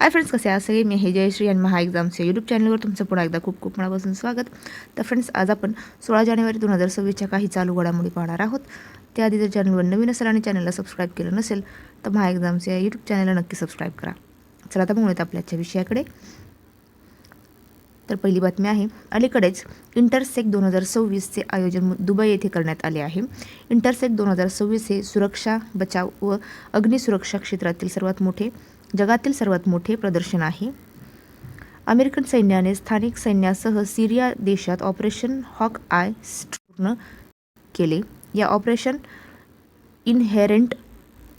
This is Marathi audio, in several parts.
हाय फ्रेंड्स कसे आहे सगळे? मी हे जयश्री आणि महा एक्झामच्या यूट्यूब चॅनलवर तुमचं पुन्हा एकदा खूप खूप मनापासून स्वागत. तर फ्रेंड्स आज आपण सोळा जानेवारी दोन हजार सव्वीसच्या काही चालू घडामोडी पाहणार आहोत. त्याआधी जर चॅनलवर नवीन असेल आणि चॅनलला सबस्क्राईब केलं नसेल तर महा एक्झामच्या यूट्यूब चॅनलला नक्की सबस्क्राईब करा. चला आता म्हणूयात आपल्याच्या विषयाकडे. तर पहिली बातमी आहे. अलीकडेच इंटरसेक दोन हजार सव्वीसचे आयोजन दुबई येथे करण्यात आले आहे. इंटरसेक दोन हजार सव्वीस हे सुरक्षा बचाव व अग्निसुरक्षा क्षेत्रातील सर्वात मोठे जगातील सर्वात मोठे प्रदर्शन आहे. अमेरिकन सैन्याने स्थानिक सैन्यासह सिरिया देशात ऑपरेशन हॉक आय पूर्ण केले. या ऑपरेशन इनहेरेंट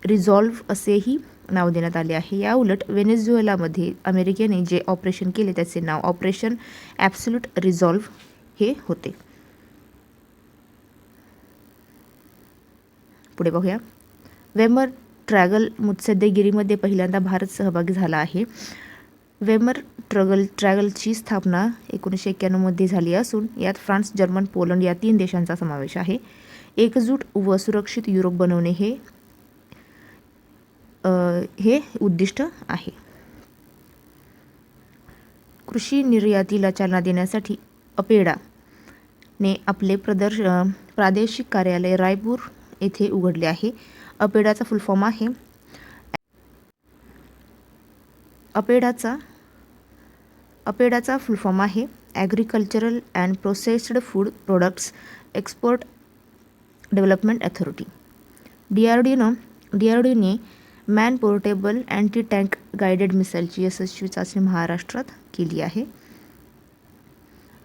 रिझॉल्व्ह असेही नाव देण्यात आले आहे. या उलट व्हेनेझुएलामध्ये अमेरिकेने जे ऑपरेशन केले त्याचे नाव ऑपरेशन ॲब्सोल्यूट रिझॉल्व्ह हे होते. पुढे बघूया. वेमर ट्रॅगल मुत्सद्देगिरीमध्ये पहिल्यांदा भारत सहभागी झाला आहे. वेमर ट्रगल ट्रॅगलची स्थापना एकोणीसशे एक्क्याण्णवमध्ये झाली असून यात फ्रान्स जर्मन पोलंड या तीन देशांचा समावेश आहे. एकजूट व सुरक्षित युरोप बनवणे हे हे उद्दिष्ट आहे. कृषी निर्यातीला चालना देण्यासाठी अपेडा ने आपले प्रदर्श प्रादेशिक कार्यालय रायपूर येथे उघडले आहे. अपेडाचा फुल फॉर्म आहे. अपेडाचा अपेडाचा फुल फॉर्म आहे. Agricultural and processed food products export development authority D R डीनं D R डीने man portable anti tank guided मिसाईलची यशस्वी चाचणी महाराष्ट्रात केली आहे.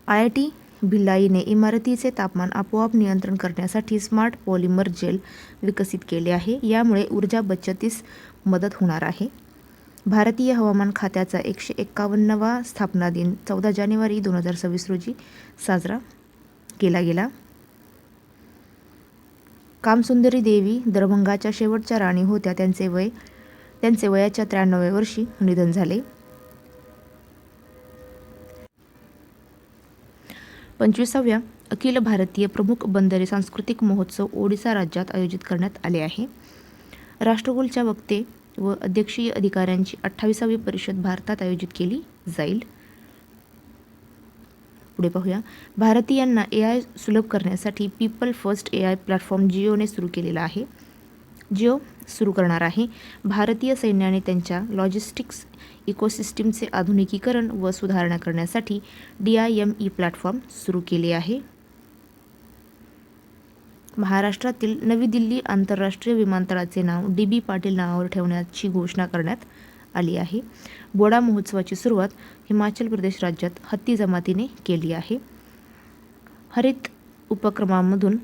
आय आय टी भिल्लाईने इमारतीचे तापमान आपोआप नियंत्रण करण्यासाठी स्मार्ट पॉलिमर जेल विकसित केले आहे. यामुळे ऊर्जा बचतीस मदत होणार आहे. भारतीय हवामान खात्याचा एकशे एक्कावन्नवा स्थापना दिन चौदा जानेवारी दोन हजार सव्वीस रोजी साजरा केला गेला. कामसुंदरी देवी दरभंगाच्या शेवटच्या राणी होत्या. त्यांचे वय त्यांचे वयाच्या त्र्याण्णव्या वर्षी निधन झाले. पंचवीसाव्या अखिल भारतीय प्रमुख बंदरे सांस्कृतिक महोत्सव ओडिसा राज्यात आयोजित करण्यात आले आहे. राष्ट्रकुलच्या वक्ते व अध्यक्षीय अधिकाऱ्यांची अठ्ठावीसावी परिषद भारतात आयोजित केली जाईल. पुढे पाहूया. भारतीयांना ए आय सुलभ करण्यासाठी people first A I platform जिओने सुरू केलेला आहे. जिओ सुरू करणार आहे. भारतीय सैन्याने त्यांच्या लॉजिस्टिक्स इकोसिस्टीमचे आधुनिकीकरण व सुधारणा करण्यासाठी D I M E platform सुरू केले आहे. महाराष्ट्रातील नवी दिल्ली आंतरराष्ट्रीय विमानतळाचे नाव डी बी पाटील नावावर ठेवण्याची घोषणा करण्यात आली आहे. बोडा महोत्सवाची सुरुवात हिमाचल प्रदेश राज्यात हत्ती जमातीने केली आहे. हरित उपक्रमामधून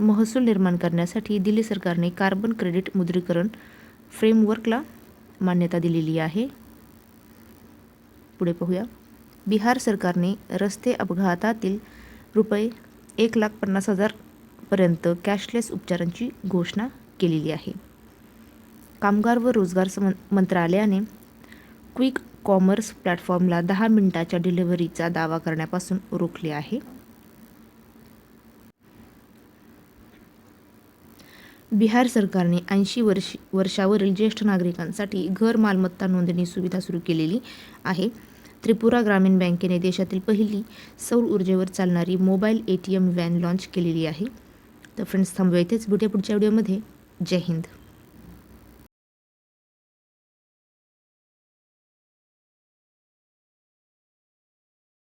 महसूल निर्माण करण्यासाठी दिल्ली सरकारने कार्बन क्रेडिट मुद्रीकरण फ्रेमवर्कला मान्यता दिलेली आहे. पुढे पाहूया. बिहार सरकारने रस्ते अपघातातील रुपये एक लाख पन्नास हजारपर्यंत कॅशलेस उपचारांची घोषणा केलेली आहे. कामगार व रोजगार सम मंत्रालयाने क्विक कॉमर्स प्लॅटफॉर्मला दहा मिनिटाच्या डिलिव्हरीचा दावा करण्यापासून रोखले आहे. बिहार सरकारने ऐंशी वर्ष वर्षावरील ज्येष्ठ नागरिकांसाठी घर मालमत्ता नोंदणी सुविधा सुरू केलेली आहे. त्रिपुरा ग्रामीण बँकेने देशातील पहिली सौर ऊर्जेवर चालणारी mobile A T M van launch केलेली आहे. तर फ्रेंड्स थांबवा इथेच. भेटूया पुढच्या व्हिडिओमध्ये. जय हिंद.